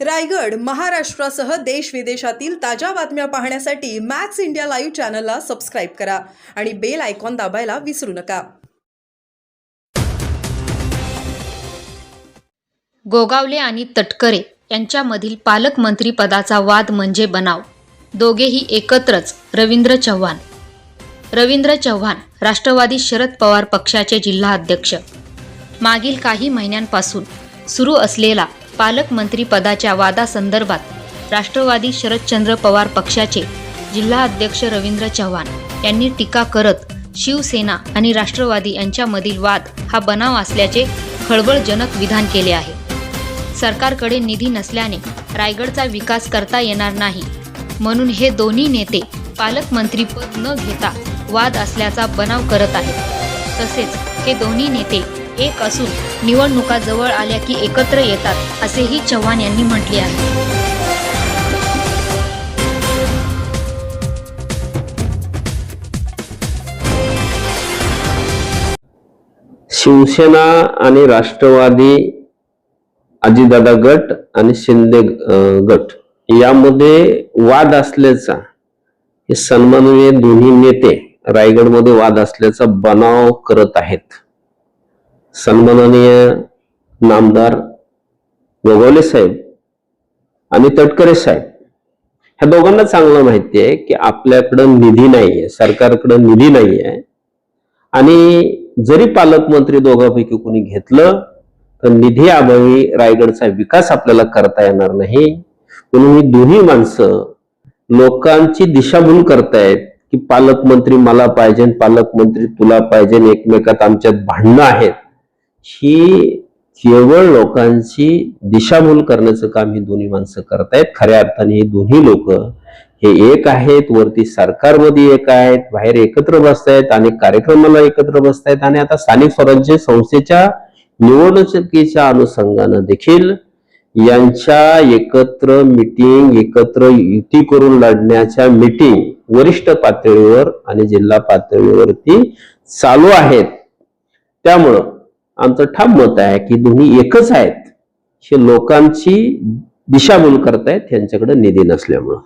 रायगड महाराष्ट्रासह देश विदेशातील ताज्या बातम्या पाहण्यासाठी मॅक्स इंडिया लाईव्ह चॅनलला सबस्क्राईब करा आणि बेल आयकॉन दाबायला विसरू नका. गोगावले आणि तटकरे यांच्यामधील पालकमंत्री पदाचा वाद म्हणजे बनाव. दोघेही एकत्रच रवींद्र चव्हाण. रवींद्र चव्हाण राष्ट्रवादी शरद पवार पक्षाचे जिल्हा अध्यक्ष मागील काही महिन्यांपासून सुरू असलेला पालकमंत्री पदाच्या वादासंदर्भात राष्ट्रवादी शरदचंद्र पवार पक्षाचे जिल्हा अध्यक्ष रवींद्र चव्हाण यांनी टीका करत शिवसेना आणि राष्ट्रवादी यांच्यामधील वाद हा बनाव असल्याचे खळबळजनक विधान केले आहे. सरकारकडे निधी नसल्याने रायगडचा विकास करता येणार नाही. म्हणून हे दोन्ही नेते पालकमंत्रीपद न घेता वाद असल्याचा बनाव करत आहेत. तसेच हे दोन्ही नेते एक असून निवडणुका जवळ आल्या की एकत्र येतात असेही चव्हाण यांनी म्हटले आहे. शिवसेना आणि राष्ट्रवादी अजितदादा गट आणि शिंदे गट यामध्ये वाद असल्याचा हे सन्माननीय दोन्ही नेते रायगडमध्ये वाद असल्याचा बनाव करत आहेत. सन्माननीय नामदार गोगवले साहेब आणि तटकरे साहेब. ह्या दोघांना चांगलं माहिती आहे की आपल्याकडं निधी नाहीये सरकारकडं निधी नाहीये. आणि जरी पालकमंत्री दोघांपैकी कोणी घेतलं तर निधी अभावी रायगडचा विकास आपल्याला करता येणार नाही. म्हणून ही दोन्ही माणसं लोकांची दिशाभूल करतायत की पालकमंत्री मला पाहिजे पालकमंत्री तुला पाहिजे एकमेकात आमच्यात भांडणं आहेत. ही केवळ लोकांची दिशाभूल करण्याचं काम ही दोन्ही माणसं करतायत. खऱ्या अर्थाने हे दोन्ही लोक हे एक आहेत वरती सरकारमध्ये एक आहेत बाहेर एकत्र बसतायत अनेक कार्यक्रमाला एकत्र बसतायत आणि आता स्थानिक स्वराज्य संस्थेच्या निवडणुकीच्या अनुषंगानं देखील यांच्या एकत्र मिटिंग एकत्र युती करून लढण्याच्या मिटिंग वरिष्ठ पातळीवर आणि जिल्हा पातळीवरती चालू आहेत. त्यामुळं आमचं ठाम मत आहे की दोन्ही एकच आहेत. हे लोकांची दिशाभूल करतायत यांच्याकडे निधी नसल्यामुळं.